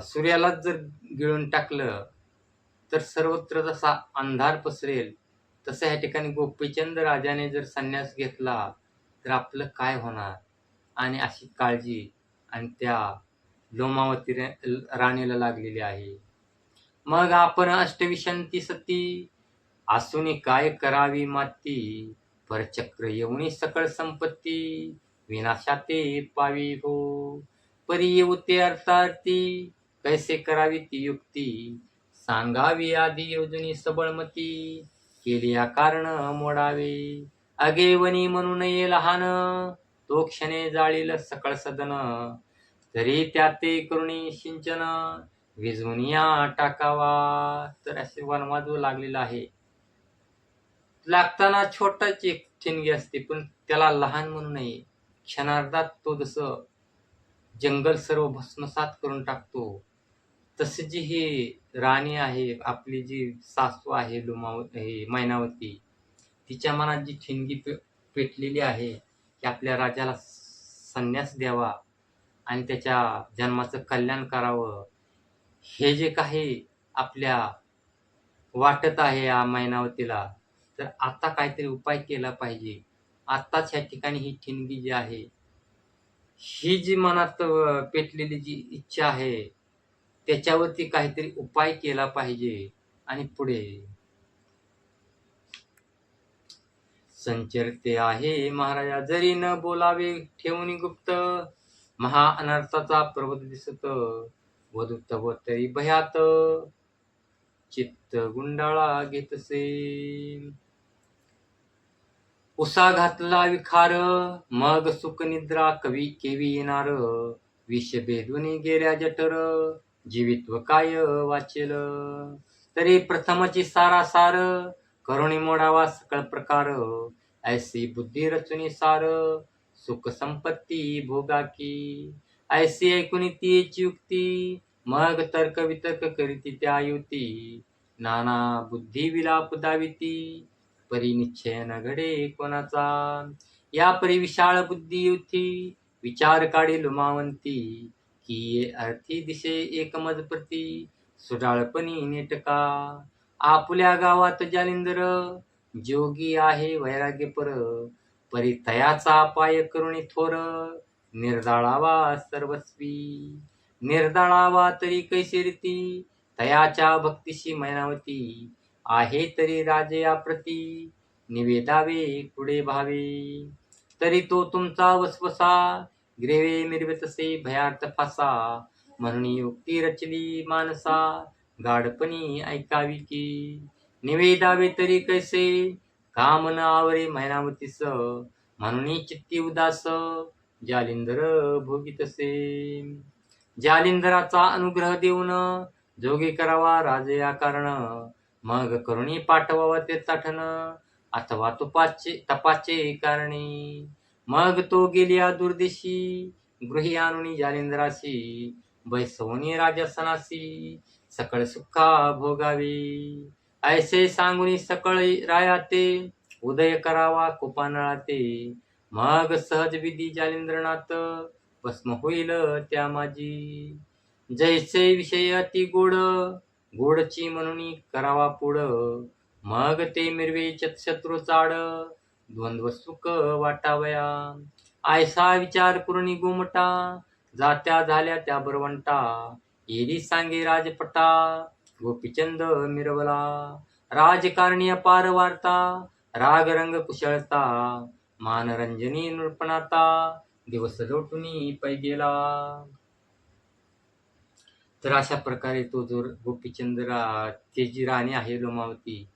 सूर्यालाच जर गिळून टाकलं तर सर्वत्र जसा अंधार पसरेल तसं ह्या ठिकाणी गोपीचंद राजाने जर संन्यास घेतला तर आपलं काय होणार? आणि अशी काळजी आणि त्या लोमावती राणीला लागलेली आहे. मग आपण अष्टविशांती सती असून काय करावी माती? परचक्र येऊनी सकळ संपत्ती विनाशाते पावी हो. परी येऊ ते अर्थार्थी कैसे करावी ती युक्ती? सांगावी आधी योजनी सबळमती केल्या कारण मोडावे. अगेवनी म्हणून ये लहान. तो क्षणे जाळील सकळ सदन. तरी त्या ते करुणी सिंचन. विजवून या टाकावा. तर असे वनवाजू लागलेला आहे. लागताना छोटाच एक ठिणगी असते पण त्याला लहान म्हणू नये. क्षणार्धात तो जसं जंगल सर्व भस्मसात करून टाकतो. तसे जी ही राणी आहे आपली जी सासू आहे लुमाव हे मैनावती तिच्या मनात जी ठिणगी पे पेटलेली आहे की आपल्या राजाला संन्यास द्यावा आणि त्याच्या जन्माचं कल्याण करावं हे जे काही आपल्या वाटत आहे या मैनावतीला तर आता काहीतरी उपाय केला पाहिजे. आत्ताच ह्या ठिकाणी ही ठिणगी जी आहे ही जी मनात पेटलेली जी इच्छा आहे त्याच्यावरती काहीतरी उपाय केला पाहिजे. आणि पुढे. संचरते आहे महाराजा. जरी न बोलावे ठेवून गुप्त महा अनर्थाचा पर्वत दिसत वधुत व तरी भयात चित्त गुंडाळा घेतसे. उसा घातला विखार मग सुख निद्रा कवी केवी येणार. विष बेदुनी गेल्या जठर जीवित्व काय वाचेल? तरी प्रथमची सारा सार करुणी मोडावा सकळ प्रकार. ऐसी बुद्धी रचुनी सार सुख संपत्ती भोगा की ऐसी ऐकुनी तीच युक्ती मग तर्क वितर्क करीती त्या युती. नाना बुद्धी विलाप दाविती परी न घडे कोणाचा. या परी विशाळ बुद्धी युती विचार काढी लुमावंती की अर्थी दिशे एकमज प्रती सुडाळपणी नेटका आपुल्या गावात जालिंदर जोगी आहे वैराग्य पर परी तयाचा पाय करुणी थोर निर्दाळावा सर्वस्वी. निर्दाळावा तरी कैसे रीती? तयाच्या भक्तीशी मैनावती. आहे तरी राजे प्रती निवेदावे पुढे भावे. तरी तो तुमचा वसवसा ग्रेवे मिरवतसे भयार्थ फासा म्हणून युक्ती रचली माणसा गाडपणी ऐकावी की. निवेदावे तरी कैसे काम न आवरे मैनावतीस म्हणून चित्ती उदास जालिंदर भोगितसे. जालिंदराचा अनुग्रह देऊन जोगी करावा राजया कारण मग करुणी पाठवावा ते ताठण अथवा तुपाचे तपाचे कारणे. मग तो गेलिया दुर्देशी गृही आणून जालेंद्राशी बैसवणी राजसनासी सकळ सुखा भोगावी. ऐसे सांगून सकळ रायाते उदय करावा कुपानळाते. मग सहज विधी जालिंद्रनाथ भस्म होईल त्या माझी जैसे विषय अति गोड गोडची म्हणून करावा पुढ. मग ते मिरवे शत्रू चाड द्वंद्व सुख वाटावया. आयसा विचार पुरणी गोमटा जात्या झाल्या त्या बरवंटा. येरी सांगे राजपटा. गोपीचंद मिरवला. राजकारणी अपार वार्ता. राग रंग कुशळता. मानरंजनी नृपणाता. दिवस लोटुनी पै गेला. तर अशा प्रकारे तो जो गोपीचंद रा ते जी राणी आहे लोमावती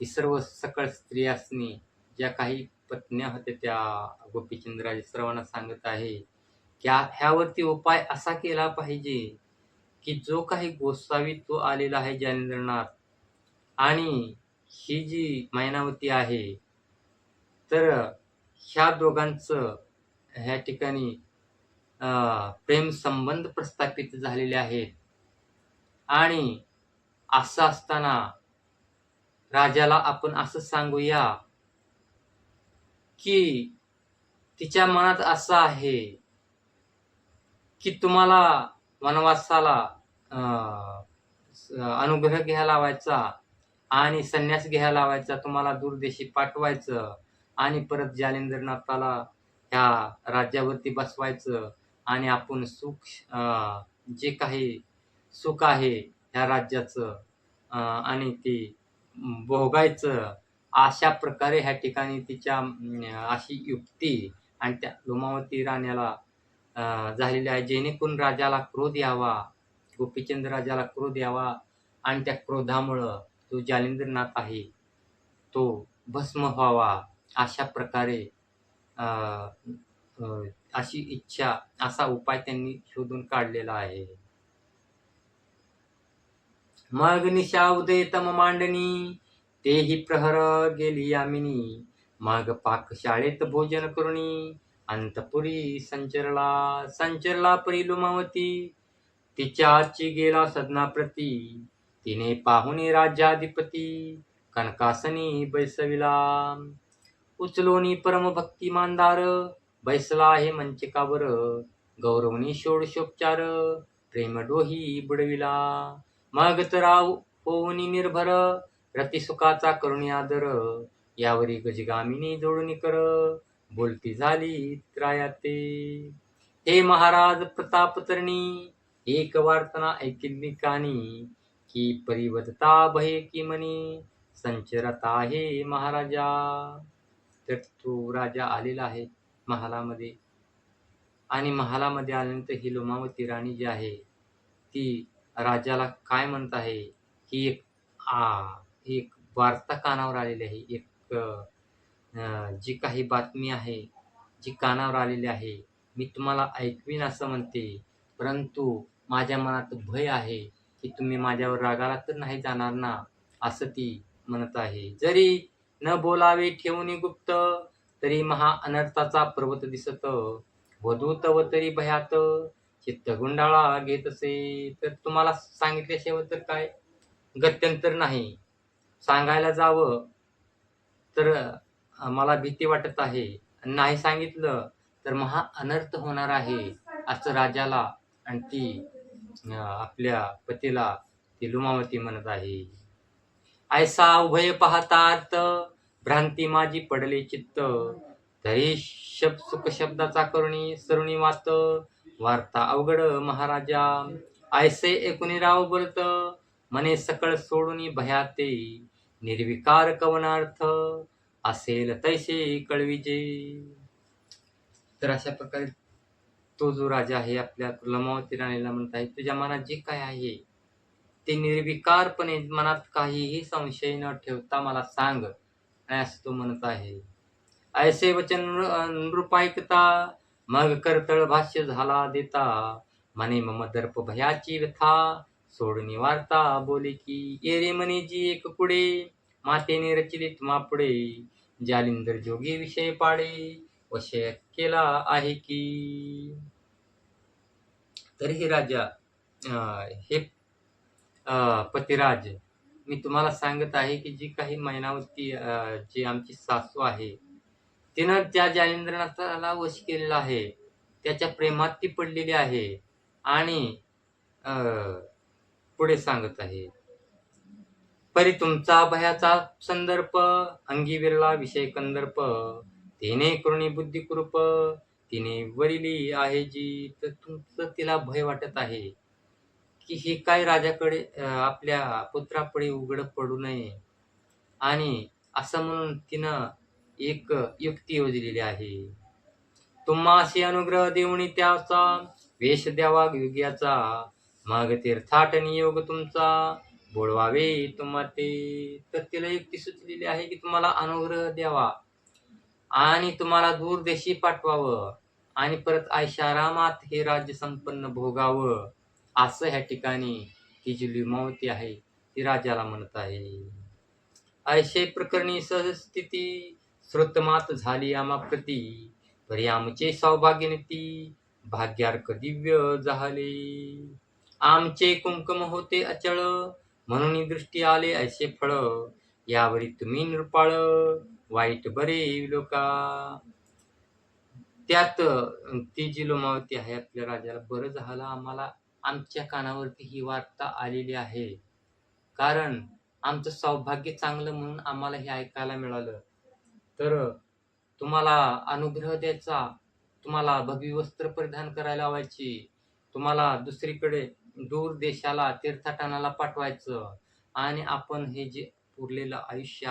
ती सर्व सकळ स्त्रियासनी ज्या काही पत्न्या होत्या त्या गोपीचंद्राजी सर्वांना सांगत आहे की ह्यावरती उपाय असा केला पाहिजे की जो काही गोसावी तो आलेला आहे ज्ञानेंद्रनाथ. आणि ही जी मैनावती आहे तर ह्या दोघांचं ह्या ठिकाणी अं, प्रेम संबंध प्रस्थापित झालेले आहेत. आणि असं असताना राजाला आपण असं सांगूया की तिच्या मनात असं आहे की तुम्हाला वनवासाला अं, अनुग्रह घ्यायला लावायचा आणि संन्यास घ्यायला लावायचा तुम्हाला दूरदेशी पाठवायचं आणि परत जालेंद्रनाथाला ह्या राज्यावरती बसवायचं आणि आपण सुख जे काही सुख आहे ह्या राज्याचं आणि ते भोगायचं अशा प्रकारे ह्या ठिकाणी तिच्या अशी युक्ती आणि त्या लोमावती राण्याला झालेली आहे. जेणेकरून राजाला क्रोध यावा गोपीचंद राजाला क्रोध यावा आणि त्या क्रोधामुळं तो जालिंद्रनाथ आहे तो भस्म व्हावा अशा प्रकारे अं, अशी इच्छा असा उपाय त्यांनी शोधून काढलेला आहे. मग निशा उदयतम मांडणी तेही प्रहर गेली यामिनी. मग पाकशाळेत भोजन करुणी. अंतपुरी संचरला संचरला परी लुमावती. तिच्याची गेला सदनाप्रती. तिने पाहुणे राज्याधिपती. कनकासनी बैसविला. उचलोनी परमभक्ती मानदार. बैसला हे मंचकावर. गौरवनी षोडशोपचार. प्रेम डोही बुडविला. मग तरा होऊनी निर्भर. रतिसुखाचा करुणी आदर यावरी गजगामिनी जोडणी कर बोलती झाली त्रायाते हे महाराज प्रतापतरणी एक वार्तना ऐकिली कानी की परिवदता भये की मनी संचरता हे महाराजा. तर तो राजा आलेला आहे महालामध्ये. आणि महालामध्ये आल्यानंतर ही लोमावती राणी जी आहे ती राजाला काय म्हणत आहे? ही एक आ एक वार्ता कानावर आलेली आहे. एक जी काही बातमी आहे जी कानावर आलेली आहे मी तुम्हाला ऐकवीन असं म्हणते. परंतु माझ्या मनात भय आहे की तुम्ही माझ्यावर रागाला तर नाही जाणार ना असं ती म्हणत आहे. जरी न बोलावे ठेवून गुप्त तरी महा अनर्थाचा पर्वत दिसत. वधू तव तरी भयात चित्त गुंडाळा घेत असे. तर तुम्हाला सांगितल्याशिवाय तर काय? गत्यंतर नाही. सांगायला जावं तर मला भीती वाटत आहे. नाही सांगितलं तर महा अनर्थ होणार आहे असं राजाला आणि ती आपल्या पतीला ती लुमावती म्हणत आहे. ऐसा उभय पाहतात भ्रांती माझी पडले चित्त. तरी शब्द सुख शब्दाचा करुणी सरुणी वात. वार्ता अवघड महाराजा. ऐसे एकुणी राव बोलत मने सकळ सोडून भयाते. निर्विकार कवनार्थ असेल तैसे कळविजे. तर अशा प्रकारे तो जो राजा आहे आपल्या लमावती राणीला म्हणत आहे तुझ्या मनात जे काय आहे ते निर्विकारपणे मनात काहीही संशय न ठेवता मला सांग. असं तो म्हणत आहे. ऐसे वचन नृपायकता मग करतळ भाष्य झाला देता. मने मम दर्प भयाची व्यथा. सोडणी वार्ता बोले की ये रे जी एक पुढे मातेने रचिले मापुडे जालिंदर जोगी विषय पाडे वशय केला आहे की. तरीही राजा अं, हे पतिराज मी तुम्हाला सांगत आहे की जी काही मैनावती अं, जी आमची सासू आहे तिनं त्या जालिंद्रनाथाला वश केलेला आहे त्याच्या प्रेमात ती पडलेली आहे आणि अं, पुढे सांगत आहे. परी तुमचा भयाचा संदर्भ अंगी विरला विषय कंदर्प तिने कृणी बुद्धी कृप तिने वरिली आहे जी तर तुमचं तिला भय वाटत आहे की हे काय राजाकडे आपल्या पुत्रापुढे उघड पडू नये. आणि असं म्हणून तिनं एक युक्ती योजलेली आहे. तुम्हाशी अनुग्रह देऊनी त्याचा वेश द्यावा युग्याचा. मग तीर्थाटन योग तुमचा. बोलवावे तुम्हा ते तर तिला युक्ती सुचलेली आहे की तुम्हाला अनुग्रह द्यावा. आणि तुम्हाला दूरदेशी पाठवावं. आणि परत आयशारामात हे राज्य संपन्न भोगावं. असं ह्या ठिकाणी ती जी लिमावती आहे. ती राजाला म्हणत आहे. ऐशे प्रकरणी सहस्थिती श्रुतमात झाली आमाप्रती. परी आमचे सौभाग्य नीती भाग्यार्क दिव्य झाले. आमचे कुंकम होते अचळ म्हणून दृष्टी आले ऐसे फळ. यावरी तुम्ही नृपाळ वाईट बरे लोका. त्यात ती जी लोमावती आहे आपल्या राजाला बरं झालं आम्हाला. आमच्या कानावरती ही वार्ता आलेली आहे. कारण आमचं सौभाग्य चांगलं म्हणून आम्हाला हे ऐकायला मिळालं. तर तुम्हाला अनुग्रह द्यायचा. तुम्हाला भगवी वस्त्र परिधान करायला लावायची. तुम्हाला दुसरीकडे दूर देशाला तीर्थाटनाला पाठवायचं. आणि आपण हे जे उरलेलं आयुष्य